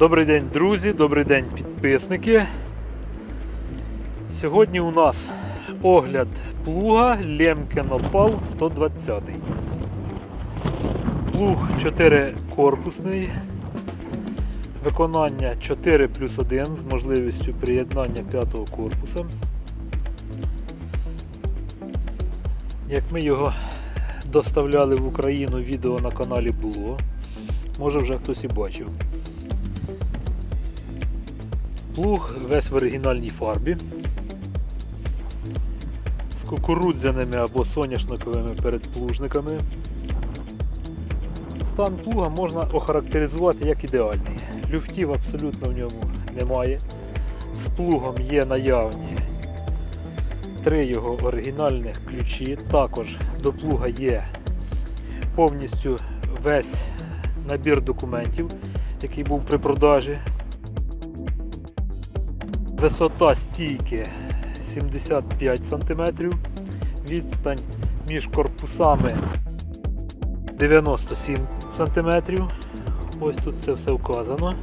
Добрий день, друзі, добрий день, підписники. Сьогодні у нас огляд плуга Лемкен Опал 120. Плуг 4 корпусний. Виконання 4 плюс 1 з можливістю приєднання п'ятого корпуса. Як ми його доставляли в Україну, відео на каналі було. Може вже хтось і бачив. Плуг весь в оригінальній фарбі. З кукурудзяними або соняшниковими передплужниками. Стан плуга можна охарактеризувати як ідеальний. Люфтів абсолютно в ньому немає. З плугом є наявні три його оригінальних ключі. Також до плуга є повністю весь набір документів, який був при продажі. Висота стійки 75 см, відстань між корпусами 97 см. Ось тут це все вказано.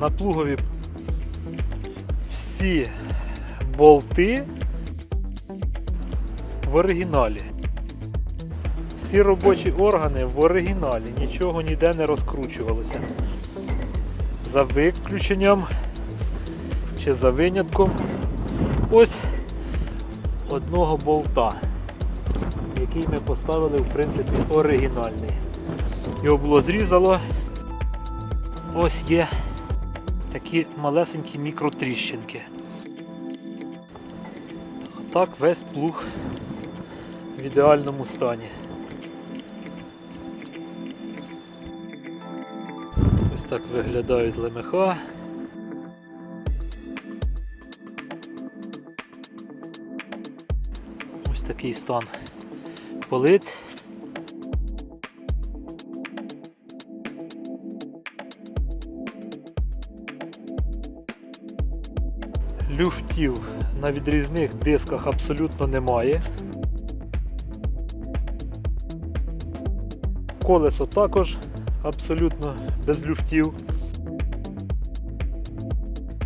На плугові всі болти в оригіналі. Всі робочі органи в оригіналі, нічого ніде не розкручувалося. За виключенням чи за винятком ось одного болта, який ми поставили в принципі оригінальний. Його було зрізало. Ось є такі малесенькі мікротріщинки. А так весь плуг в ідеальному стані. Так виглядають лемеха. Ось такий стан полиць. Люфтів на відрізних дисках абсолютно немає. Колесо також абсолютно без люфтів.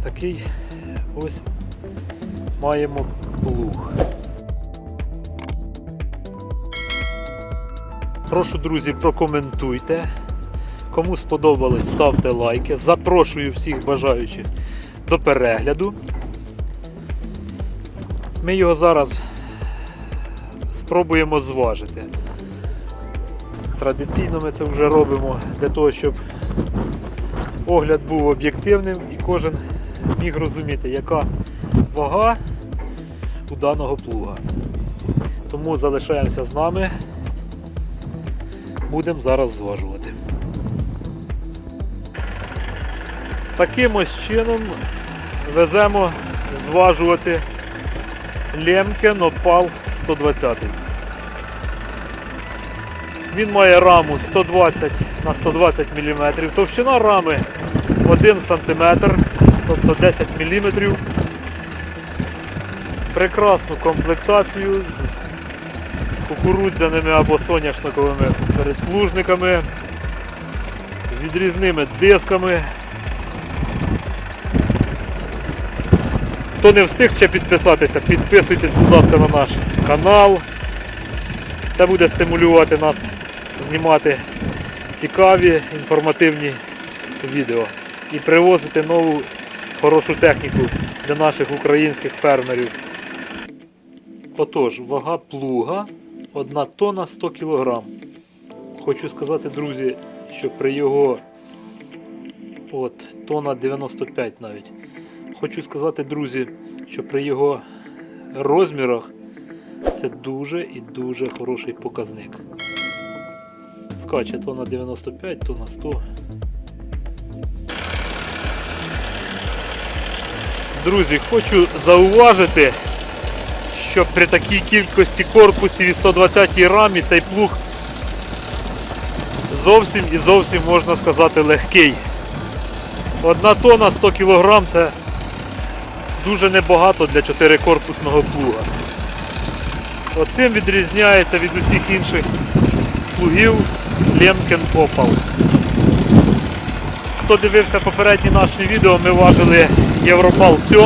Такий ось маємо плуг. Прошу, друзі, прокоментуйте. Кому сподобалось, ставте лайки. Запрошую всіх бажаючих до перегляду. Ми його зараз спробуємо зважити. Традиційно ми це вже робимо для того, щоб огляд був об'єктивним і кожен міг розуміти, яка вага у даного плуга. Тому залишаємося з нами. Будемо зараз зважувати. Таким ось чином веземо зважувати Лемкен Опал 120. Він має раму 120 на 120 мм. Товщина рами 1 см, тобто 10 мм. Прекрасну комплектацію з кукурудзяними або соняшниковими передплужниками, з відрізними дисками. Хто не встиг ще підписатися, підписуйтесь, будь ласка, на наш канал. Це буде стимулювати нас знімати цікаві інформативні відео і привозити нову хорошу техніку для наших українських фермерів. Отож, вага плуга 1 тонна 100 кг. Хочу сказати, друзі, що при його от, тонна 95 навіть. Хочу сказати, друзі, що при його розмірах це дуже і дуже хороший показник. Скаче то на 95, то на 100. Друзі, хочу зауважити, що при такій кількості корпусів і 120 рамі цей плуг зовсім і зовсім можна сказати легкий. Одна тонна 100 кг це дуже небагато для чотирикорпусного плуга. Оцим відрізняється від усіх інших плугів Лемкен Opal. Хто дивився попередні наші відео, ми важили Європал 7,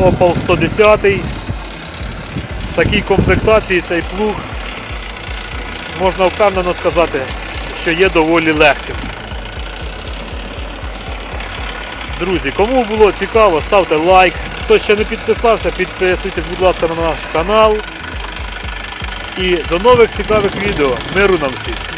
Opal 110. В такій комплектації цей плуг можна впевнено сказати, що є доволі легким. Друзі, кому було цікаво, ставте лайк. Хто ще не підписався, підписуйтесь, будь ласка, на наш канал. І до нових цікавих відео. Миру нам всім!